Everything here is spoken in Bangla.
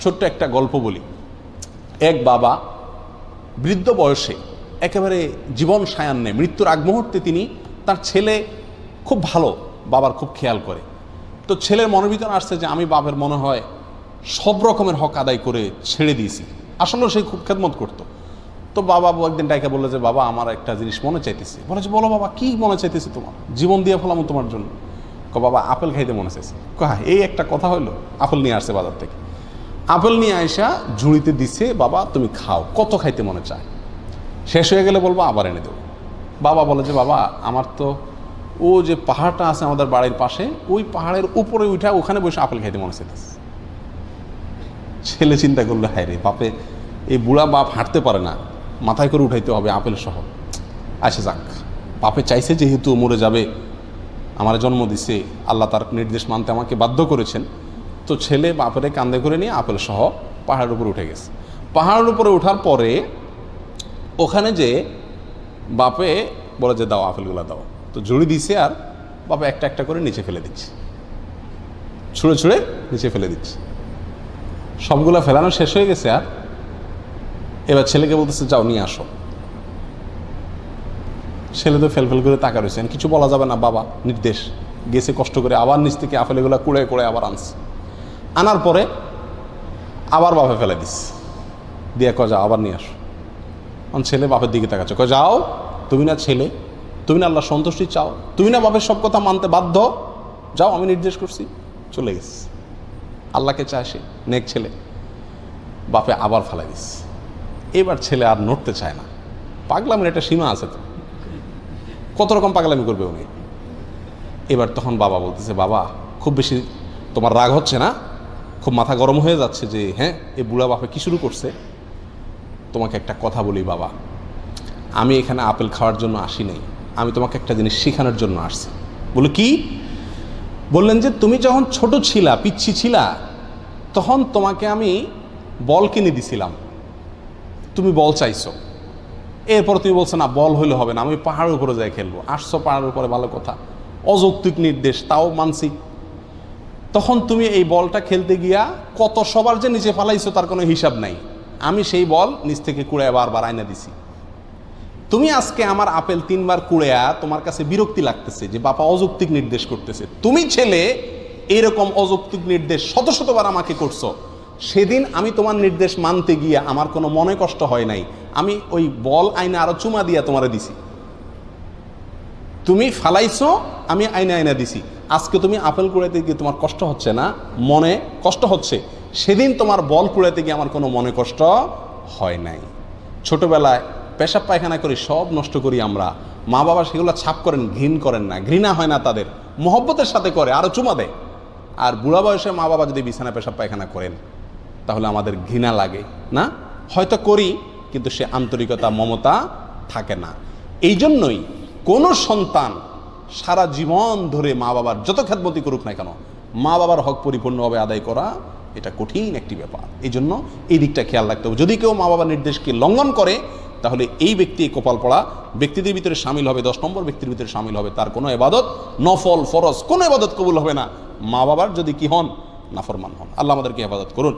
ছোট্ট একটা গল্প বলি। এক বাবা বৃদ্ধ বয়সে একেবারে জীবন সায়ান্নে মৃত্যুর আগ মুহূর্তে তিনি তার ছেলে খুব ভালো বাবার খুব খেয়াল করে। তো ছেলের মনের ভিতরে আসছে যে, আমি বাবার মনে হয় সব রকমের হক আদায় করে ছেড়ে দিয়েছি। আসলেও সে খুব খেদমত করতো। তো বাবা একদিন ডাইকা বলল যে, বাবা, আমার একটা জিনিস মনে চাইতেছে। বলে যে, বলো বাবা, কি মনে চাইতেছে তোমার? জীবন দিয়ে ফেলাম তোমার জন্য। ক বাবা, আপেল খাইতে মনে চাইছে। কহা এই একটা কথা হইল, আপেল নিয়ে আসছে বাজার থেকে। আপেল নিয়ে আইসা ঝুড়িতে দিছে, বাবা, তুমি খাও। কত খাইতে মনে চায়। শেষ হয়ে গেলে বলব, আবার এনে দেবো। বাবা বলে যে, বাবা, আমার তো ও যে পাহাড়টা আছে আমাদের বাড়ির পাশে, ওই পাহাড়ের উপরে উঠা ওখানে বসে আপেল খাইতে মনে চাইতেছে। ছেলে চিন্তা করল হ্যাঁ রে, বাপে, এই বুড়া বাপ হাঁটতে পারে না। মাথায় করে উঠাইতে হবে আপেল সহ। আসে যাক, বাপে চাইছে যেহেতু মরে যাবে, আমার জন্ম দিছে, আল্লাহ তার নির্দেশ মানতে আমাকে বাধ্য করেছেন। তো ছেলে বাপের কান্দে করে নিয়ে আপেল সহ পাহাড়ের উপরে উঠে গেছে। পাহাড়ের উপরে ওঠার পরে ওখানে যে বাপে বলে যে, দাও আপেলগুলো দাও। তো জড়ি দিছে আর বাপে একটা একটা করে নিচে ফেলে দিচ্ছে। ছুঁড়ে ছুঁড়ে নিচে ফেলে দিচ্ছে। সবগুলা ফেলানো শেষ হয়ে গেছে আর এবার ছেলেকে বলতেছে, যাও, নিয়ে আসো। ছেলে তো ফেল ফেল করে তাকা রয়েছেন কিছু বলা যাবে না বাবা, নির্দেশ। গেছে কষ্ট করে, আবার নিচ থেকে আপেলগুলো কুড়ে কুড়ে আবার আনছে। আনার পরে আবার বাপে ফেলে দিস। দিয়ে ক যাও, আবার নিয়ে আসো। আমার ছেলে বাপের দিকে তাকাচ্ছে ক যাও, তুমি না ছেলে, তুমি না আল্লাহ সন্তুষ্টি চাও, তুমি না বাপের সব কথা মানতে বাধ্য, যাও, আমি নির্দেশ করছি, চলে গেছি। আল্লাহকে চায় সে নেক ছেলে, বাপে আবার ফেলে দিস। এবার ছেলে আর নড়তে চায় না। পাগলামের একটা সীমা আছে তো। কত রকম পাগলামি করবে উনি? এবার তখন বাবা বলতেছে, বাবা, খুব বেশি তোমার রাগ হচ্ছে না? খুব মাথা গরম হয়ে যাচ্ছে যে হ্যাঁ এ বুড়া বাপে কি শুরু করছে? তোমাকে একটা কথা বলি, বাবা। আমি এখানে আপেল খাওয়ার জন্য আসি নাই। আমি তোমাকে একটা জিনিস শেখানোর জন্য আসছি। বলে, কি? বললেন যে, তুমি যখন ছোট ছিলা, পিচ্ছি ছিলা, তখন তোমাকে আমি বল কিনে দিছিলাম। তুমি বল চাইছো। এরপর তুমি বলছো, না, বল হইলে হবে না, আমি পাহাড়ের উপরে যাই খেলব। আসছো পাহাড়ের উপরে, ভালো কথা। অযৌক্তিক নির্দেশ, তাও মানছি। তখন তুমি এই বলটা খেলতে গিয়া কত সবার যে নিচে ফালাইছো তার কোনো হিসাব নাই। আমি সেই বল নিচ থেকে কুড়ে বারবার আয়না দিছি। তুমি আজকে আমার আপেল তিনবার কুড়েয়া তোমার কাছে বিরক্তি লাগতেছে যে বাবা অযৌক্তিক নির্দেশ করতেছে। তুমি ছেলে এরকম অযৌক্তিক নির্দেশ শত শতবার আমাকে করছ। সেদিন আমি তোমার নির্দেশ মানতে গিয়ে আমার কোনো মনে কষ্ট হয় নাই। আমি ওই বল আইনে আরও চুমা দিয়া তোমারে দিছি। তুমি ফালাইছো, আমি আইনে আইনা দিছি। আজকে তুমি আপেল কুড়াইতে গিয়ে তোমার কষ্ট হচ্ছে না? মনে কষ্ট হচ্ছে? সেদিন তোমার বল কুড়াইতে গিয়ে আমার কোনো মনে কষ্ট হয় নাই। ছোটোবেলায় পেশাব পায়খানা করি, সব নষ্ট করি আমরা। মা বাবা সেগুলো ছাপ করেন, ঘৃণ করেন না। ঘৃণা হয় না তাদের। মহব্বতের সাথে করে আরও চুমা দেয়। আর বুড়া বয়সে মা বাবা যদি বিছানা পেশাব পায়খানা করেন, তাহলে আমাদের ঘৃণা লাগে, না? হয়তো করি, কিন্তু সে আন্তরিকতা, মমতা থাকে না। এই জন্যই কোনো সন্তান সারা জীবন ধরে মা বাবার যত খ্যাতমতি করুক না কেন, মা বাবার হক পরিপূর্ণভাবে আদায় করা এটা কঠিন একটি ব্যাপার। এই জন্য এই দিকটা খেয়াল রাখতে হবে। যদি কেউ মা বাবার নির্দেশকে লঙ্ঘন করে, তাহলে এই ব্যক্তি কপাল পড়া, ব্যক্তিদের ভিতরে সামিল হবে, দশ নম্বর ব্যক্তির ভিতরে সামিল হবে, তার কোনো এবাদত, নফল, ফরজ কোনো এবাদত কবুল হবে না। মা বাবার যদি কি হন, নাফরমান হন। আল্লাহ আমাদেরকে হেফাজত করুন।